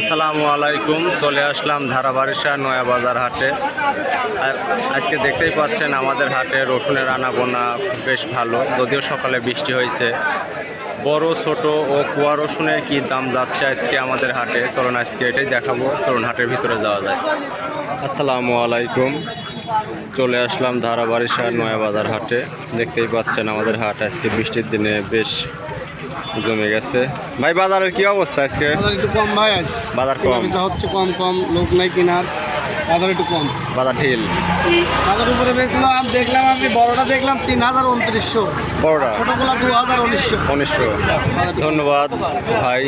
আসসালামু আলাইকুম, চলে আসলাম ধারাবারিশা নয়া বাজার হাটে আজকে দেখতেই পাচ্ছেন আমাদের হাটে রসুনের আনাগোনা বেশ ভালো, যদিও সকালে বৃষ্টি হয়েছে। বড়, ছোট ও কুয়া রসুনের কী দাম যাচ্ছে আজকে আমাদের হাটে? চলুন আজকে এটাই দেখাবো, চলুন হাটের ভিতরে যাওয়া যায় আসসালামু আলাইকুম, চলে আসলাম ধারাবারিশা নয়া বাজার হাটে। দেখতেই পাচ্ছেন আমাদের হাট আজকে বৃষ্টির দিনে বেশ জমে গেছে। ভাই বাজারের কি অবস্থা আজকে? একটু কম ভাই আজ। বাজার কম? হচ্ছে কম কম লোক নাই কেনার। বাজার একটু কম। বাজার ঢিল? বাজার উপরে বেচলাম আমি দেখলাম আমি বড়টা দেখলাম তিন হাজার উনত্রিশশো। বড়টা? ছোটগুলা দু হাজার উনিশশো। উনিশশো ধন্যবাদ ভাই।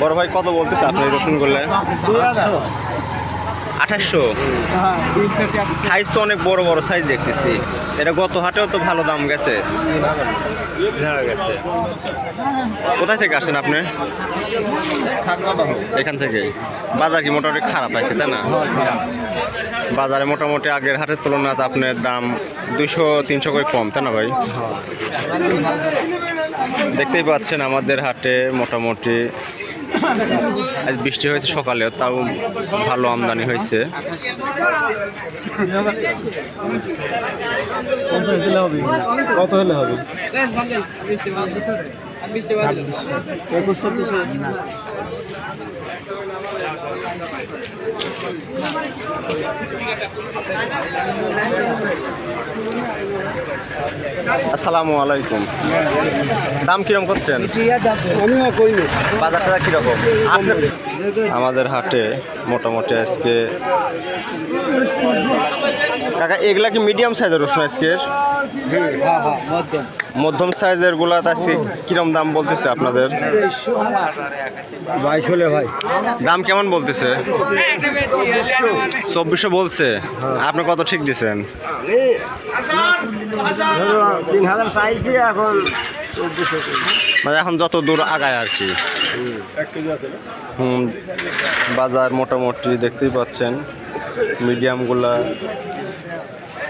বড় ভাই কত বলতেছে আপনি রসুন করলে আঠাশশো। সাইজ তো অনেক বড় বড় সাইজ দেখতেছি। এটা গত হাটেও তো ভালো দাম গেছে। কোথায় থেকে আসেন আপনি? এখান থেকে। বাজার কি মোটামুটি খারাপ আছে, তাই না? বাজারে মোটামুটি আগের হাটের তুলনায় আপনার দাম দুশো তিনশো করে কম, তাই না ভাই? দেখতেই পাচ্ছেন আমাদের হাটে মোটামুটি আজ বৃষ্টি হয়েছে সকালে তাও ভালো আমদানি হয়েছে। কত হলে হবে? আসসালামু আলাইকুম। দাম কিরম করছেন? আমিও কইনি বাজার টাজার কীরকম আমাদের হাটে মোটামুটি আজকে কাকা, এগুলা কি মিডিয়াম সাইজের রসুন আজকের? মধ্যম সাইজেরগুলা আজকে কিরম দাম বলতেছে আপনাদের? ভাই। দাম কেমন বলতেছে? চব্বিশশো বলছে। আপনি কত ঠিক দিছেন? তিন হাজার চাইছি এখন মানে এখন যত দূর আগায় আর কি। হুম বাজার মোটামুটি দেখতেই পাচ্ছেন। মিডিয়ামগুলা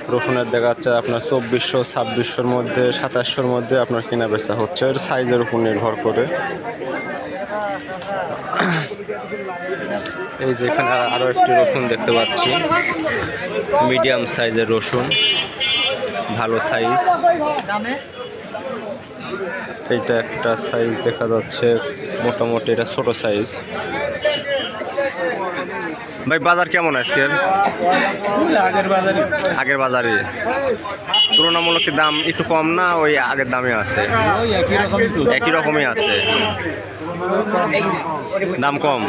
রসুনের দেখা যাচ্ছে আপনার চব্বিশশো, ছাব্বিশশোর মধ্যে, সাতাশশোর মধ্যে আপনার কেনা বেচা হচ্ছে। এর সাইজের উপর নির্ভর করে। এই যে এখানে আর- আরও একটি রসুন দেখতে পাচ্ছি। মিডিয়াম সাইজের রসুন। ভালো সাইজ। এইটা একটা সাইজ দেখা যাচ্ছে। মোটামুটি এটা ছোট সাইজ। ভাই বাজার কেমন আজকের? আগের বাজারে আগের বাজারে তুলনামূলক দাম একটু কম না ওই আগের দামে আছে? একই রকমই তো একই রকমই আছে। দাম কম।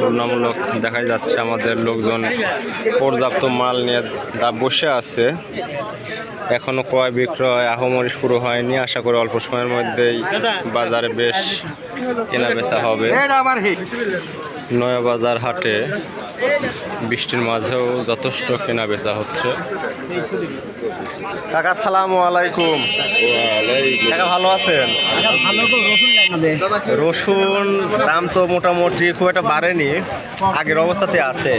তুলনামূলক দেখা যাচ্ছে আমাদের লোকজন পর্যাপ্ত মাল নিয়ে দা বসে আছে। এখনও ক্রয় বিক্রয় আহমরি শুরু হয়নি। আশা করি অল্প সময়ের মধ্যেই বাজারে বেশ কেনা বেচা হবে আবার হিট নয়া বাজার হাটে। বৃষ্টির মাঝেও যথেষ্ট কেনা বেচা হচ্ছে। কাকা সালামু আলাইকুম। কাকা ভালো আছেন? রসুন দাম তো মোটামুটি খুব একটা বাড়েনি আগের অবস্থাতে আছে।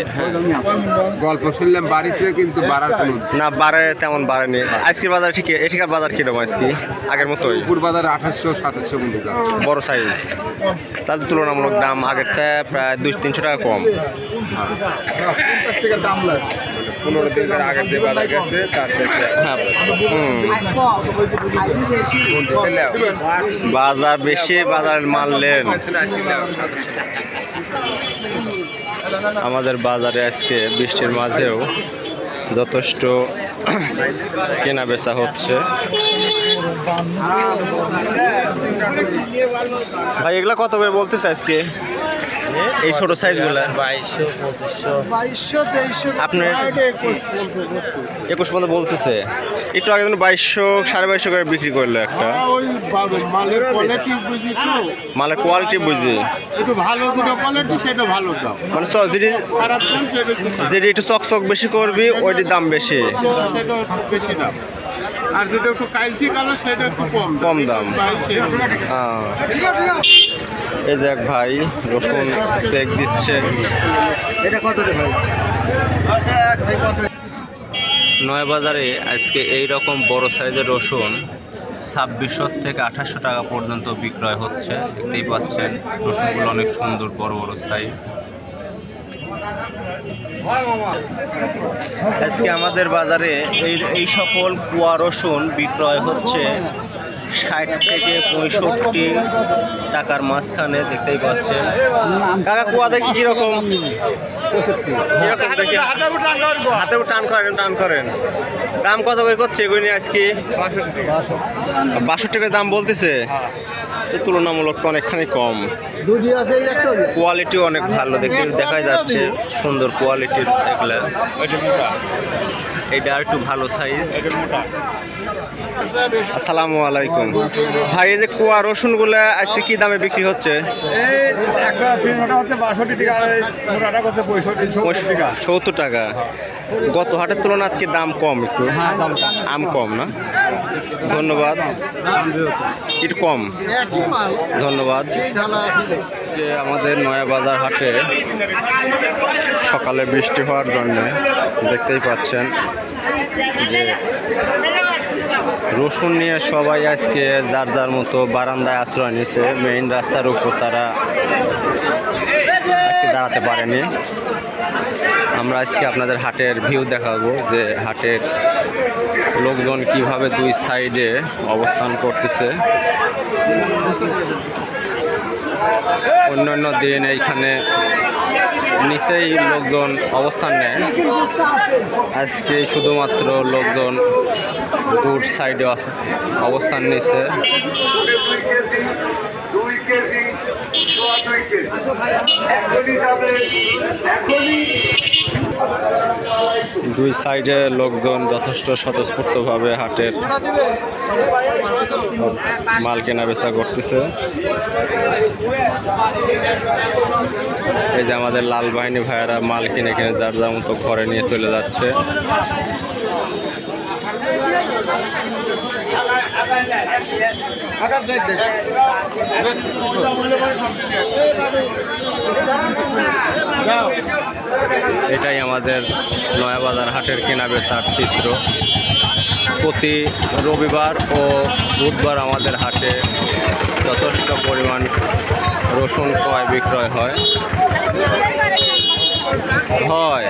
গল্প শুনলাম বাড়িতে কিন্তু বাড়ার না বাড়ে তেমন বাড়েনি। আজকের বাজার ঠিক এঠিকার বাজার কীরকম আজকে আগের মতোই। বাজার আঠাশশো সাতাশশো বড় সাইজ। তার তুলনামূলক দাম আগের থেকে প্রায় দুই তিনশো টাকা কম। পনেরো দিন ধরে আগের যে বাজার গেছে তার? বাজার বেশি বাজার মারলেন আমাদের বাজারে আজকে বৃষ্টির মাঝেও যথেষ্ট কেনা বেচা হচ্ছে। ভাই, এগুলা কত করে বলতেছে আজকে এই ছোট সাইজগুলা। বাইশশো আপনার একুশ মতো বলতেছে। একটু আগে বাইশশো, সাড়ে বাইশশো করে বিক্রি করল একটা। মালের কোয়ালিটি বুঝি। মানে যেটি। যেটি একটু চকচক বেশি করবি, ওইটির দাম বেশি। সেটা বেশি দাম। আর যেটা একটু কালচি কালার সেটা একটু কম কম দাম। এই যে এক ভাই রসুন চেক দিচ্ছে। এটা কত রে ভাই? নয় বাজারে আজকে এই রকম বড় সাইজের রসুন ছাব্বিশশো থেকে আঠাশশো টাকা পর্যন্ত বিক্রয় হচ্ছে। দেখতেই পাচ্ছেন রসুনগুলো অনেক সুন্দর বড় বড় সাইজ আজকে আমাদের বাজারে এই সকল কুয়া রসুন বিক্রয় হচ্ছে। ষাট থেকে পঁয়ষট্টি টাকার মাঝখানে দেখতেই পাচ্ছেন। কাকা কুয়া দেখি কীরকম? কীরকম দেখি? হাতে টান করেন টান করেন দাম কত করে করছে এগুলি আজকে? বাষট্টি। টাকা দাম বলতেছে। তুলনামূলক তো অনেকখানি কম। কোয়ালিটি অনেক ভালো দেখতে দেখা যাচ্ছে। সুন্দর কোয়ালিটির এগুলা। এটা একটু ভালো সাইজ আসসালামু আলাইকুম। ভাই এই যে কুয়া রসুনগুলো আজকে কি দামে বিক্রি হচ্ছে? সত্তর টাকা। সত্তর টাকা। গত হাটের তুলনায় আজকে দাম কম একটু। আম কম না? ধন্যবাদ। একটু কম। ধন্যবাদ। আজকে আমাদের নয়া বাজার হাটে সকালে বৃষ্টি হওয়ার জন্য দেখতেই পাচ্ছেন। যে রসুন নিয়ে সবাই আজকে যার যার মতো বারান্দায় আশ্রয় নিছে মেইন রাস্তার উপর তারা আজকে দাঁড়াতে পারেনি। আমরা আজকে আপনাদের হাটের ভিউ দেখাবো যে হাটের লোকজন কীভাবে দুই সাইডে অবস্থান করতেছে। অন্যান্য দিন এইখানে নিচেই লোকজন অবস্থান নেয়। আজকে শুধুমাত্র লোকজন দূর সাইডে অবস্থান দুই সাইডে লোকজন যথেষ্ট স্বতঃস্ফূর্তভাবে হাটের মাল কেনা বেচা করতেছে। এই যে আমাদের লাল বাহিনী ভাইয়েরা মাল কিনে কিনে যার যার মতো ঘরে নিয়ে চলে যাচ্ছে। এটাই আমাদের নয়াবাজার হাটের কেনা বেচার চিত্র। প্রতি রবিবার ও বুধবার আমাদের হাটে যথেষ্ট পরিমাণ রসুন ক্রয় বিক্রয় হয়। হয়।